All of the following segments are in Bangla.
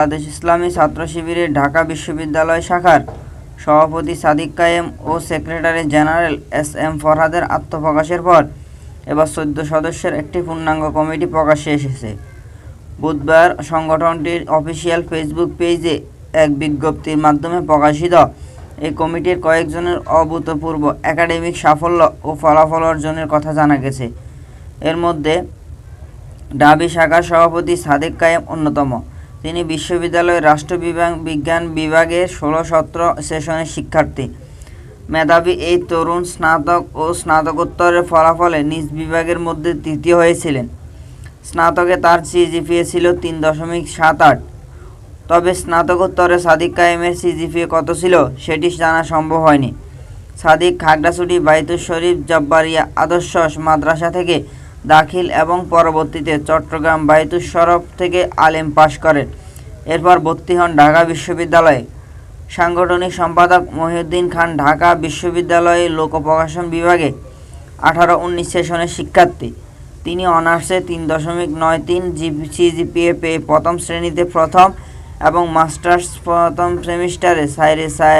বাংলাদেশ ইসলামী ছাত্র শিবিরের ঢাকা বিশ্ববিদ্যালয় শাখার সভাপতি সাদিক কায়েম ও সেক্রেটারি জেনারেল এস এম ফরহাদের আত্মপ্রকাশের পর এবার চোদ্দ সদস্যের একটি পূর্ণাঙ্গ কমিটি প্রকাশ্যে এসেছে। বুধবার সংগঠনটির অফিসিয়াল ফেসবুক পেজে এক বিজ্ঞপ্তির মাধ্যমে প্রকাশিত এই কমিটির কয়েকজনের অভূতপূর্ব একাডেমিক সাফল্য ও ফলাফল অর্জনের কথা জানা গেছে। এর মধ্যে ডাবি শাখার সভাপতি সাদেক কায়েম অন্যতম। তিনি বিশ্ববিদ্যালয়ের রাষ্ট্র বিভাগ বিজ্ঞান বিভাগের ষোলো সতেরো সেশনের শিক্ষার্থী। মেধাবী এই তরুণ স্নাতক ও স্নাতকোত্তরের ফলাফলে নিজ বিভাগের মধ্যে তৃতীয় হয়েছিলেন। স্নাতকে তার সিজিপিএ ছিল তিন দশমিক সাত আট। তবে স্নাতকোত্তরে সাদিক কায়েমের সিজিপিএ কত ছিল সেটি জানা সম্ভব হয়নি। সাদিক খাগড়াছড়ি, বাইতুল শরীফ, জব্বারিয়া আদর্শ মাদ্রাসা থেকে দাখিল এবং পরবর্তীতে চট্টগ্রাম বাইতুল সরফ থেকে আলেম পাশ করেন। এরপর ভর্তি হন ঢাকা বিশ্ববিদ্যালয়ে। সাংগঠনিক সম্পাদক মহিউদ্দিন খান ঢাকা বিশ্ববিদ্যালয়ে লোক প্রকাশন বিভাগে আঠারো উনিশ সেশনের শিক্ষার্থী। তিনি অনার্সে তিন দশমিক নয় তিন সিজিপিএ পেয়ে প্রথম শ্রেণীতে প্রথম এবং মাস্টার্স প্রথম সেমিস্টারে সাইরে সাই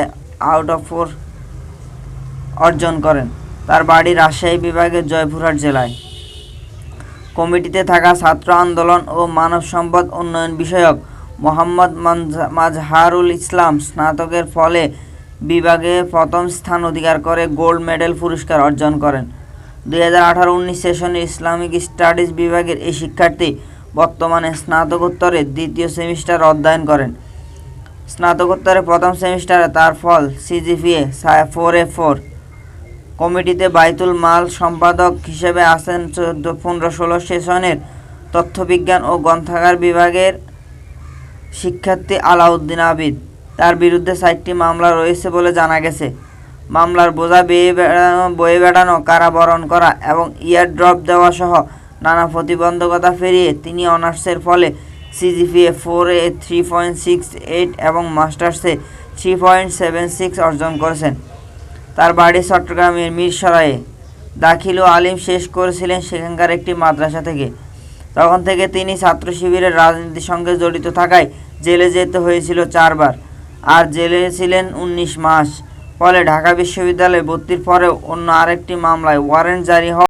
আউট অফ ফোর অর্জন করেন। তার বাড়ি রাজশাহী বিভাগের জয়পুরহাট জেলায়। কমিটিতে থাকা ছাত্র আন্দোলন ও মানব সম্পদ উন্নয়ন বিষয়ক মোহাম্মদ মাজহারুল ইসলাম স্নাতকের ফলে বিভাগে প্রথম স্থান অধিকার করে গোল্ড মেডেল পুরস্কার অর্জন করেন। দুই হাজার আঠারো উনিশ সেশনে ইসলামিক স্টাডিজ বিভাগের এই শিক্ষার্থী বর্তমানে স্নাতকোত্তরে দ্বিতীয় সেমিস্টার অধ্যয়ন করেন। স্নাতকোত্তরে প্রথম সেমিস্টারে তার ফল সিজিপিএ ফোর এ ফোর কমিটিতে বাইতুল মাল সম্পাদক হিসেবে আছেন চোদ্দ, পনেরো, ষোলো সেশনের তথ্যবিজ্ঞান ও গ্রন্থাগার বিভাগের শিক্ষার্থী আলাউদ্দিন আবিদ। তার বিরুদ্ধে চারটি মামলা রয়েছে বলে জানা গেছে। মামলার বোঝা বেয়ে বেড়ানো, বয়ে বেড়ানো, কারাবরণ করা এবং ইয়ার ড্রপ দেওয়া সহ নানা প্রতিবন্ধকতা ফেরিয়ে তিনি অনার্সের ফলে সিজিপিএ ফোর এ থ্রি পয়েন্ট সিক্স এইট এবং মাস্টার্সে থ্রি পয়েন্ট সেভেন সিক্স অর্জন করেছেন। তার বাড়ি চট্টগ্রামের মিরসরায়ে দাখিল ও আলিম শেষ করেছিলেন সেখানকার একটি মাদ্রাসা থেকে। তখন থেকে তিনি ছাত্র শিবিরের রাজনীতির সঙ্গে জড়িত থাকায় জেলে যেতে হয়েছিল চারবার আর জেলে ছিলেন উনিশ মাস। ফলে ঢাকা বিশ্ববিদ্যালয়ে ভর্তির পরেও অন্য আরেকটি মামলায় ওয়ারেন্ট জারি হওয়া